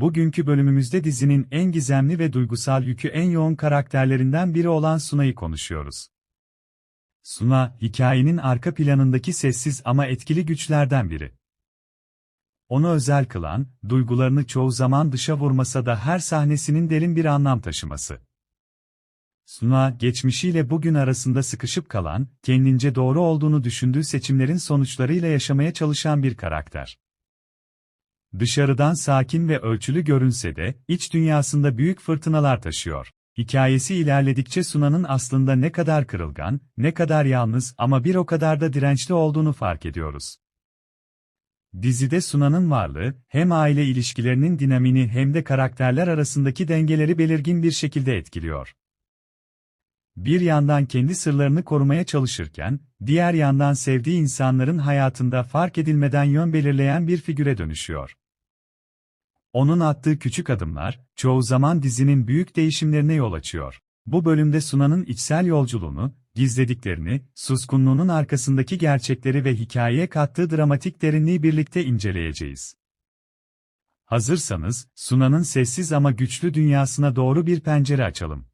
Bugünkü bölümümüzde dizinin en gizemli ve duygusal yükü en yoğun karakterlerinden biri olan Suna'yı konuşuyoruz. Suna, hikayenin arka planındaki sessiz ama etkili güçlerden biri. Onu özel kılan, duygularını çoğu zaman dışa vurmasa da her sahnesinin derin bir anlam taşıması. Suna, geçmişiyle bugün arasında sıkışıp kalan, kendince doğru olduğunu düşündüğü seçimlerin sonuçlarıyla yaşamaya çalışan bir karakter. Dışarıdan sakin ve ölçülü görünse de, iç dünyasında büyük fırtınalar taşıyor. Hikayesi ilerledikçe Suna'nın aslında ne kadar kırılgan, ne kadar yalnız ama bir o kadar da dirençli olduğunu fark ediyoruz. Dizide Suna'nın varlığı, hem aile ilişkilerinin dinamini hem de karakterler arasındaki dengeleri belirgin bir şekilde etkiliyor. Bir yandan kendi sırlarını korumaya çalışırken, diğer yandan sevdiği insanların hayatında fark edilmeden yön belirleyen bir figüre dönüşüyor. Onun attığı küçük adımlar, çoğu zaman dizinin büyük değişimlerine yol açıyor. Bu bölümde Suna'nın içsel yolculuğunu, gizlediklerini, suskunluğunun arkasındaki gerçekleri ve hikayeye kattığı dramatik derinliği birlikte inceleyeceğiz. Hazırsanız, Suna'nın sessiz ama güçlü dünyasına doğru bir pencere açalım.